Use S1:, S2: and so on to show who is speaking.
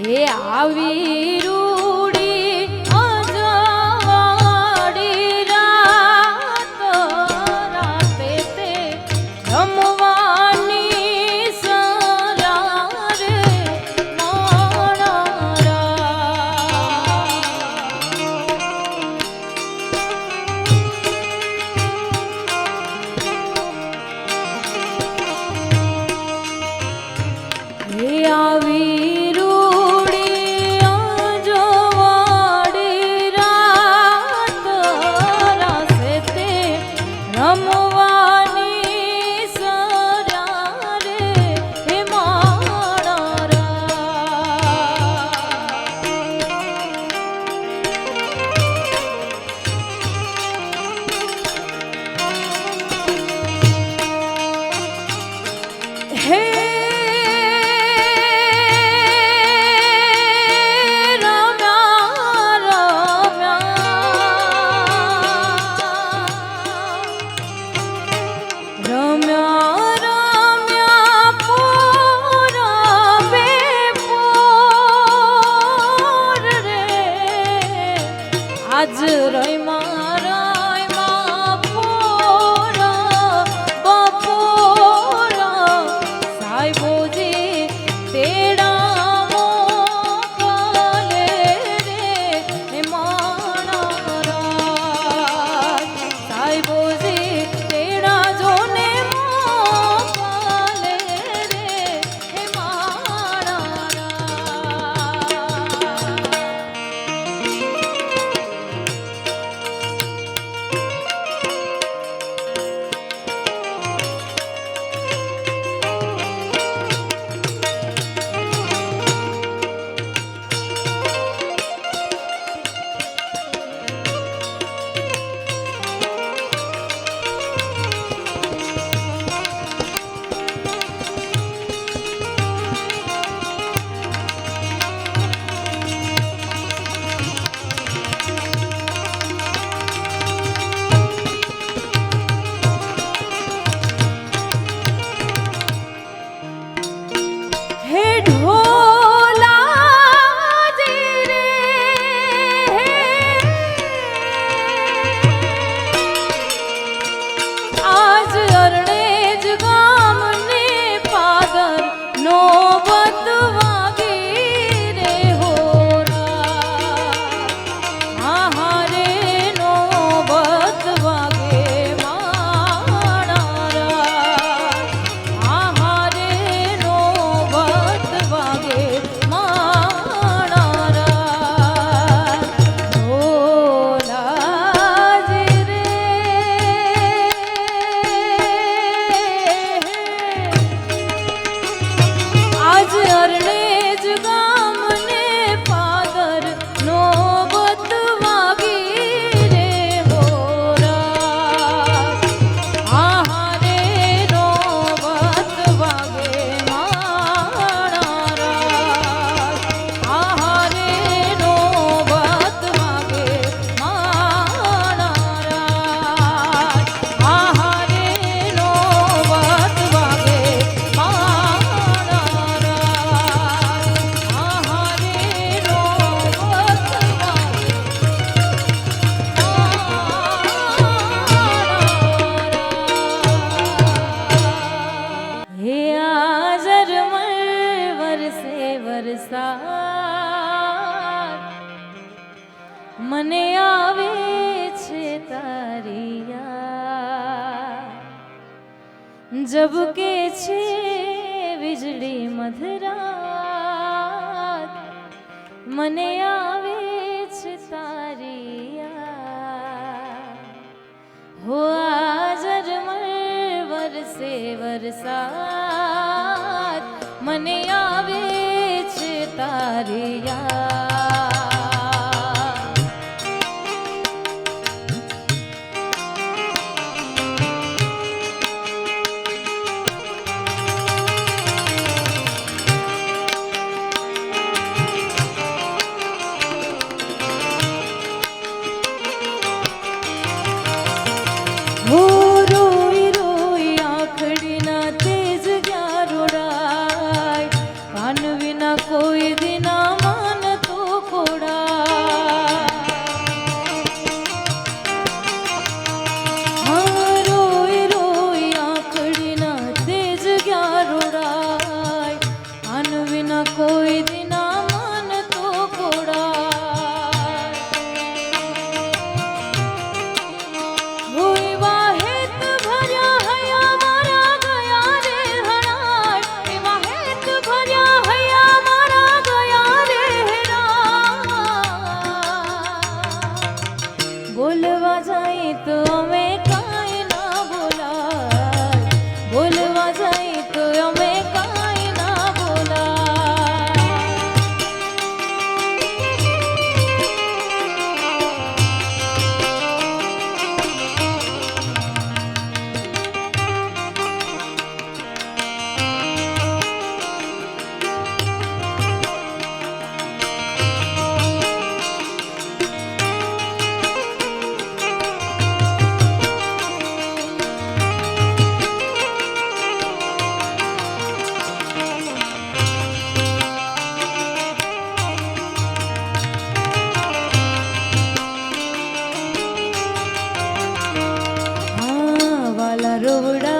S1: હે આવી हेड ઝબકે છે વીજળી મધરાત મને આવે છે તારી હો આજર વરસે વરસાદ મને આવે છે તારી યાદ খেলা রোড়া